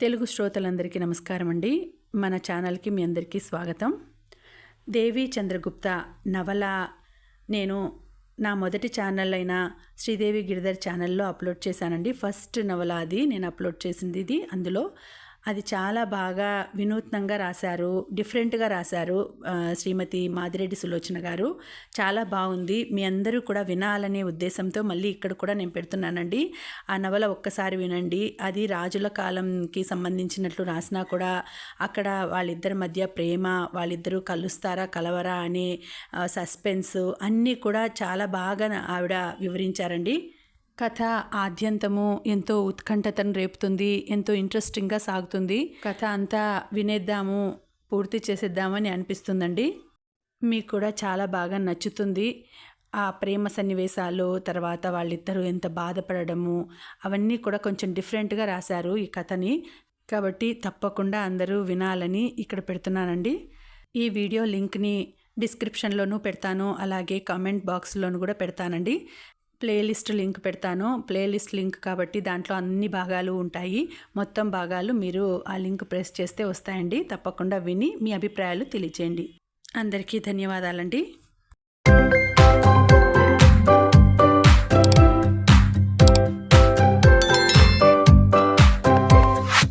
తెలుగు శ్రోతలందరికీ నమస్కారం అండి మన ఛానల్కి మీ అందరికీ స్వాగతం. దేవి చంద్రగుప్త నవల నేను నా మొదటి ఛానల్ అయిన శ్రీదేవి గిరిధర్ ఛానల్లో అప్లోడ్ చేశానండి. ఫస్ట్ నవల అది నేను అప్లోడ్ చేసింది ఇది. అందులో అది చాలా బాగా వినూత్నంగా రాశారు డిఫరెంట్గా రాశారు శ్రీమతి మాదిరెడ్డి సులోచన గారు. చాలా బాగుంది. మీ అందరూ కూడా వినాలనే ఉద్దేశంతో మళ్ళీ ఇక్కడ కూడా నేను పెడుతున్నానండి. ఆ నవల ఒక్కసారి వినండి. అది రాజుల కాలంకి సంబంధించినట్లు రాసినా కూడా అక్కడ వాళ్ళిద్దరి మధ్య ప్రేమ వాళ్ళిద్దరూ కలుస్తారా కలవరా అనే సస్పెన్స్ అన్నీ కూడా చాలా బాగా ఆవిడ వివరించారండి. కథ ఆద్యంతము ఎంతో ఉత్కంఠతను రేపుతుంది ఎంతో ఇంట్రెస్టింగ్గా సాగుతుంది. కథ అంతా వినేద్దాము పూర్తి చేసేద్దామని అనిపిస్తుందండి. మీకు కూడా చాలా బాగా నచ్చుతుంది. ఆ ప్రేమ సన్నివేశాలు తర్వాత వాళ్ళిద్దరూ ఎంత బాధపడడము అవన్నీ కూడా కొంచెం డిఫరెంట్గా రాశారు ఈ కథని. కాబట్టి తప్పకుండా అందరూ వినాలని ఇక్కడ పెడుతున్నానండి. ఈ వీడియో లింక్ని డిస్క్రిప్షన్లోనూ పెడతాను అలాగే కామెంట్ బాక్స్లోనూ కూడా పెడతానండి. ప్లేలిస్ట్ లింక్ పెడతాను. ప్లేలిస్ట్ లింక్ కాబట్టి దాంట్లో అన్ని భాగాలు ఉంటాయి. మొత్తం భాగాలు మీరు ఆ లింక్ ప్రెస్ చేస్తే వస్తాయండి. తప్పకుండా విని మీ అభిప్రాయాలు తెలియచేయండి. అందరికీ ధన్యవాదాలండి.